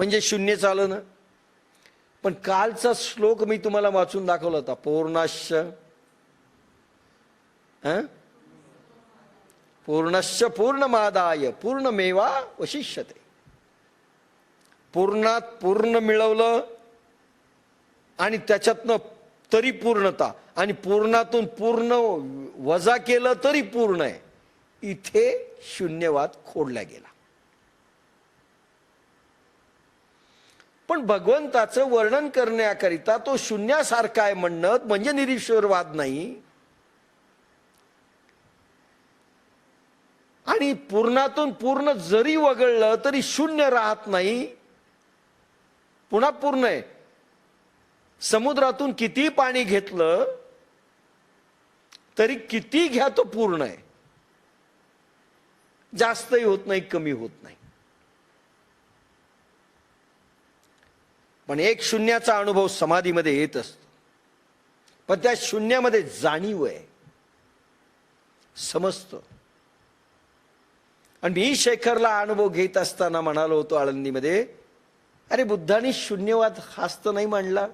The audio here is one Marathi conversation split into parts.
म्हणजे शून्य चालणं ना? पण कालचा श्लोक मी तुम्हाला वाचून दाखवला होता पूर्णाश्य हं? पूर्णश्च पूर्णमादाय पूर्णमेवा वशिष्यते. पूर्णात पूर्ण मिळवलं आणि त्याच्यातनं तरी पूर्णता आणि पूर्णातून पूर्ण वजा केलं तरी पूर्ण आहे. इथे शून्यवाद खोडला गेला. पण भगवंताचं वर्णन करण्याकरिता तो शून्यासारखा आहे म्हणणं म्हणजे निरीश्वरवाद नाही. आणि पूर्णातून पूर्ण जरी वगळलं तरी शून्य राहत नाही. पुन्हा पूर्ण आहे. समुद्रातून किती पाणी घेतलं तरी किती घ्या तो पूर्ण आहे. जास्तही होत नाही कमी होत नाही. पण एक शून्याचा अनुभव समाधीमध्ये येत असतो. पण त्या शून्यामध्ये जाणीव आहे. समजतो. आणि मी शेखरला अनुभव घेत असताना म्हणालो होतो आळंदीमध्ये अरे बुद्धाने शून्यवाद हास्त नाही मांडला.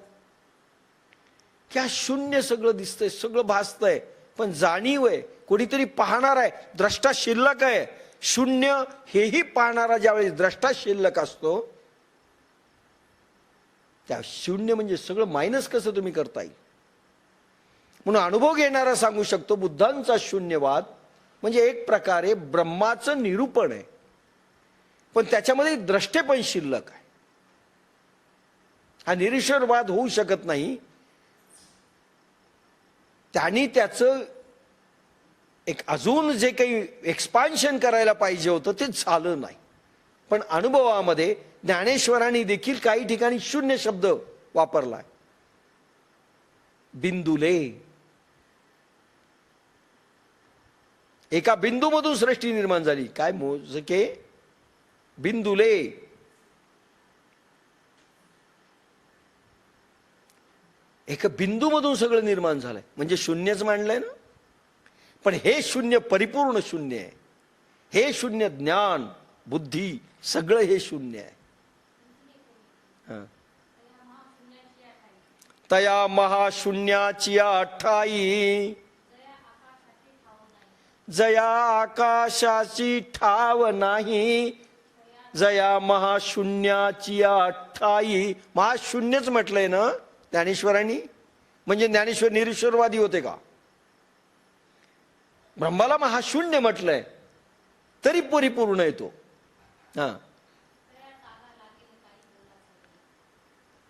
की हा शून्य सगळं दिसतंय सगळं भासतंय पण जाणीव आहे. कोणीतरी पाहणार आहे. द्रष्टा शिल्लक आहे. शून्य हेही पाहणारा ज्यावेळेस द्रष्टा शिल्लक असतो त्या शून्य म्हणजे सगळं मायनस कसं तुम्ही करता येईल म्हणून अनुभव घेणारा सांगू शकतो बुद्धांचा शून्यवाद म्हणजे एक प्रकारे ब्रह्माचं निरूपण आहे. पण त्याच्यामध्ये द्रष्टे पण शिल्लक आहे. हा निरीश्वरवाद होऊ शकत नाही. त्यांनी त्याचं एक अजून जे काही एक्सपान्शन करायला पाहिजे होतं ते झालं नाही. पण अनुभवामध्ये ज्ञानेश्वरांनी देखील काही ठिकाणी शून्य शब्द वापरलाय. बिंदुले. एका बिंदूमधून सृष्टी निर्माण झाली. काय मोजके? बिंदुले. एका बिंदूमधून सगळं निर्माण झालंय. म्हणजे शून्यच मांडलंय ना? पण हे शून्य परिपूर्ण शून्य आहे. हे शून्य ज्ञान. बुद्धी सगळं हे शून्य आहे. तया महाशून्याची अठाई जया आकाशाची ठाव नाही. जया महाशून्याची अठाई महाशून्यच म्हटलंय ना ज्ञानेश्वरांनी? म्हणजे ज्ञानेश्वर निरीश्वरवादी होते का? ब्रह्माला महाशून्य म्हटलंय. तरी परिपूर्ण येतो हा.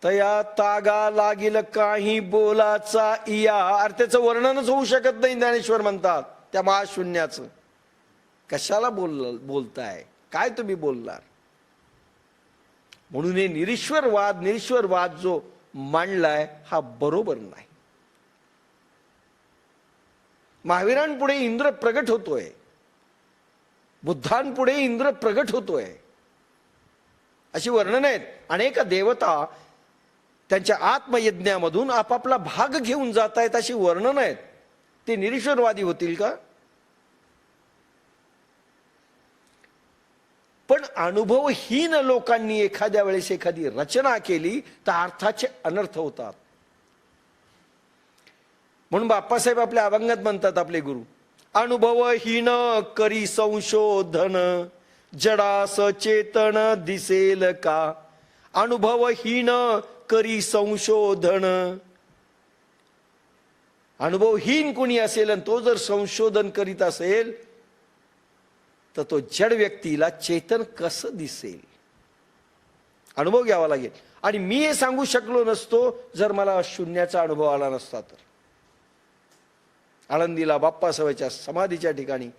तया तागा लागील काही बोलाचा इया. अरे त्याचं वर्णनच होऊ शकत नाही ज्ञानेश्वर म्हणतात. त्या महाशून्याचं. कशाला बोल बोलताय? काय तुम्ही बोलणार? म्हणून हे निरीश्वरवाद निरीश्वरवाद जो मांडलाय हा बरोबर नाही. महावीरांपुढे इंद्र प्रगट होतोय. बुद्धांपुढे इंद्र प्रगट होतोय. अशी वर्णन आहेत. अनेक देवता त्यांच्या आत्मयज्ञामधून आपापला भाग घेऊन जात आहेत अशी वर्णन आहेत. ते निरीश्वरवादी होतील का? पण अनुभवहीन लोकांनी एखाद्या वेळेस एखादी रचना केली तर अर्थाचे अनर्थ होतात. म्हणून बाप्पासाहेब आपल्या अभंगात म्हणतात आपले गुरु. अनुभवहीन करी संशोधन जडास चेतन दिसेल का? अनुभवहीन करी संशोधन. अनुभवहीन कोणी असेल आणि तो जर संशोधन करीत असेल तर तो जड व्यक्तीला चेतन कसं दिसेल? अनुभव घ्यावा लागेल. आणि मी हे सांगू शकलो नसतो जर मला शून्याचा अनुभव आला नसता तर. आळंदीला बाप्पासाहेबाच्या समाधीच्या ठिकाणी.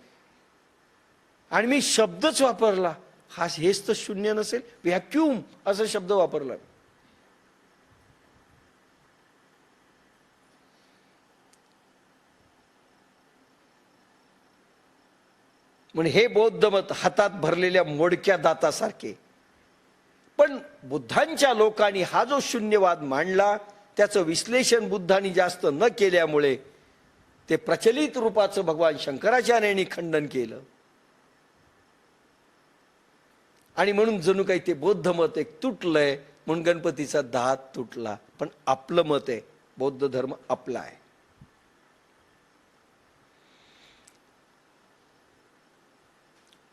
आणि मी शब्दच वापरला. हा हेच तर शून्य नसेल व्हॅक्युम असा शब्द वापरला म्हणजे हे बौद्ध मत हातात भरलेल्या मोडक्या दातासारखे. पण बुद्धांच्या लोकांनी हा जो शून्यवाद मांडला त्याचं विश्लेषण बुद्धांनी जास्त न केल्यामुळे ते प्रचलित रूपाचं भगवान शंकराचार्यांनी खंडन केलं. आणि म्हणून जणू काही ते बौद्ध मत एक तुटलंय म्हणून गणपतीचा दात तुटला. पण आपलं मत आहे बौद्ध धर्म आपला आहे.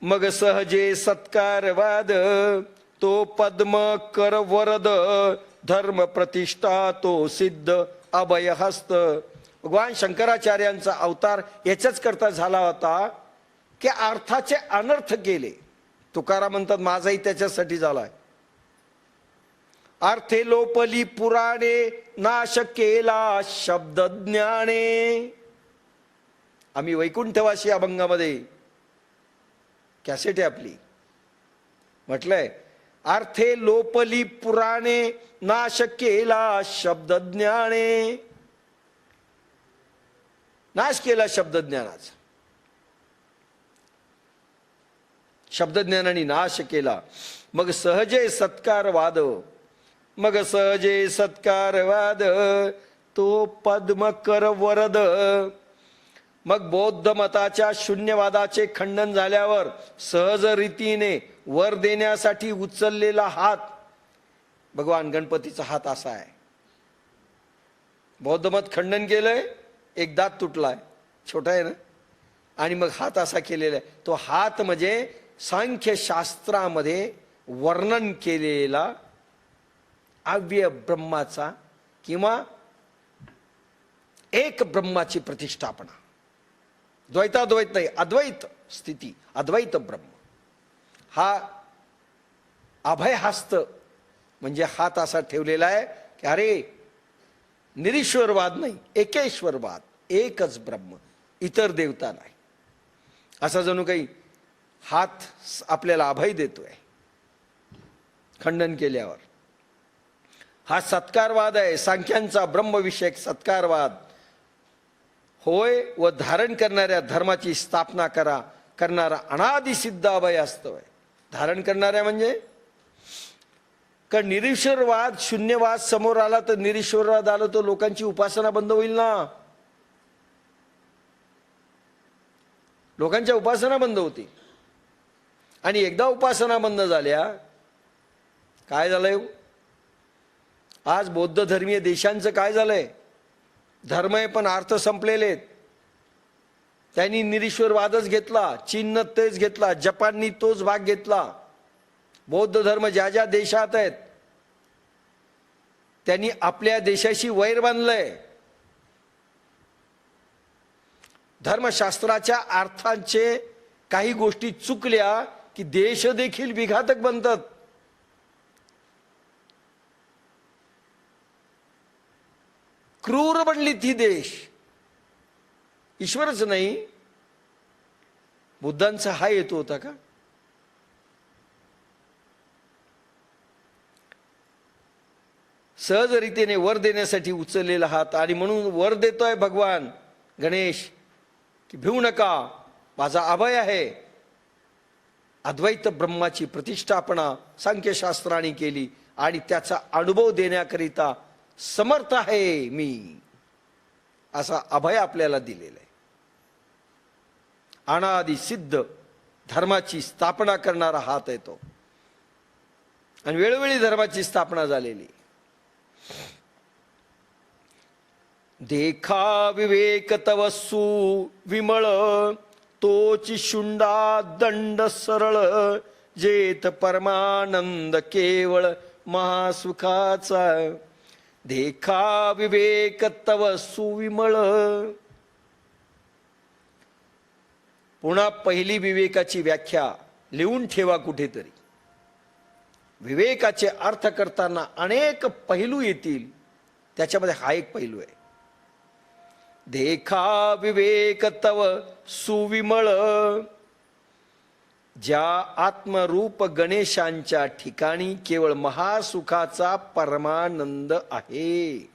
मग सहजे सत्कारवाद तो पद्म कर वरद धर्म प्रतिष्ठा तो सिद्ध अभय हस्त भगवान शंकराचार्यांचा अवतार याच्याच करता झाला होता की अर्थाचे अनर्थ केले. तुकाराम म्हणतात माझाही त्याच्यासाठी झालाय. अर्थे लोपली पुराणे नाश केला शब्द ज्ञाने. आम्ही वैकुंठवासी अभंगामध्ये कॅसेट आहे आपली. म्हटलंय अर्थे लोपली पुराणे नाश केला शब्द ज्ञाने. नाश केला शब्दज्ञानाचा. शब्दज्ञानाने नाश केला. मग सहजे सत्कार वाद मग सहजे सत्कार वाद तो पद्म कर वरद. मग बौद्ध मताच्या शून्यवादाचे खंडन झाल्यावर सहज रीतीने वर देण्यासाठी उचललेला हात. भगवान गणपतीचा हात असा आहे. बौद्ध मत खंडन केलंय एक दात तुटलाय. छोटा आहे ना? आणि मग हात असा केलेला आहे. तो हात म्हणजे सांख्यशास्त्रामध्ये वर्णन केलेला अव्यय ब्रह्माचा किंवा एक ब्रह्माची प्रतिष्ठापना. द्वैताद्वैत नाही अद्वैत स्थिती अद्वैत ब्रह्म. हा अभयहस्त म्हणजे हात असा ठेवलेला आहे की अरे निरीश्वरवाद नाही एकेश्वरवाद. एकच ब्रह्म इतर देवता नाही. असा जणू काही हात आपल्याला अभय देतोय खंडन केल्यावर. हा सत्कारवाद आहे सांख्यांचा ब्रह्मविषयक सत्कारवाद. होय व धारण करणाऱ्या धर्माची स्थापना करा करणारा अनादि सिद्ध अभय असतोय. धारण करणाऱ्या म्हणजे? कारण निरीश्वरवाद शून्यवाद समोर आला तर निरीश्वरवाद आला तर लोकांची उपासना बंद होईल ना? लोकांच्या उपासना बंद होती. आणि एकदा उपासना बंद झाल्या काय झालंय हो? आज बौद्ध धर्मीय देशांचं काय झालंय? धर्म आहे पण अर्थ संपलेले आहेत त्यांनी निरीश्वरवादच घेतला चीननं तेच घेतला जपाननी तोच भाग घेतला. बौद्ध धर्म ज्या ज्या देशात आहेत त्यांनी आपल्या देशाशी वैर बांधलंय. धर्मशास्त्राच्या अर्थांचे काही गोष्टी चुकल्या की देश देखील विघातक बनतात. क्रूर बनली ती देश. ईश्वरच नाही. बुद्धांचा हा येतो होता का? सहज रीतीने वर देण्यासाठी उचललेला हात आणि म्हणून वर देतोय भगवान गणेश. की भिवू नका माझा अभय आहे. अद्वैत ब्रह्माची प्रतिष्ठापना सांख्यशास्त्राने केली आणि त्याचा अनुभव देण्याकरिता समर्थ आहे मी. असा अभय आपल्याला दिलेला आहे. अनादि सिद्ध धर्माची स्थापना करणारा हात आहे तो. आणि वेळोवेळी धर्माची स्थापना झालेली देखा विवेक तवसू विमळ तोची शुंडा दंड सरळ जेत परमानंद केवळ महासुखाचा. देखा विवेक तव सुविमळ पुन्हा पहिली विवेकाची व्याख्या लिहून ठेवा कुठेतरी. विवेकाचे अर्थ करताना अनेक पैलू येतील त्याच्यामध्ये हा एक पैलू आहे. देखा विवेक तव सुविमळ. ज्या आत्मरूप गणेशांच्या ठिकाणी केवळ महासुखाचा परमानंद आहे.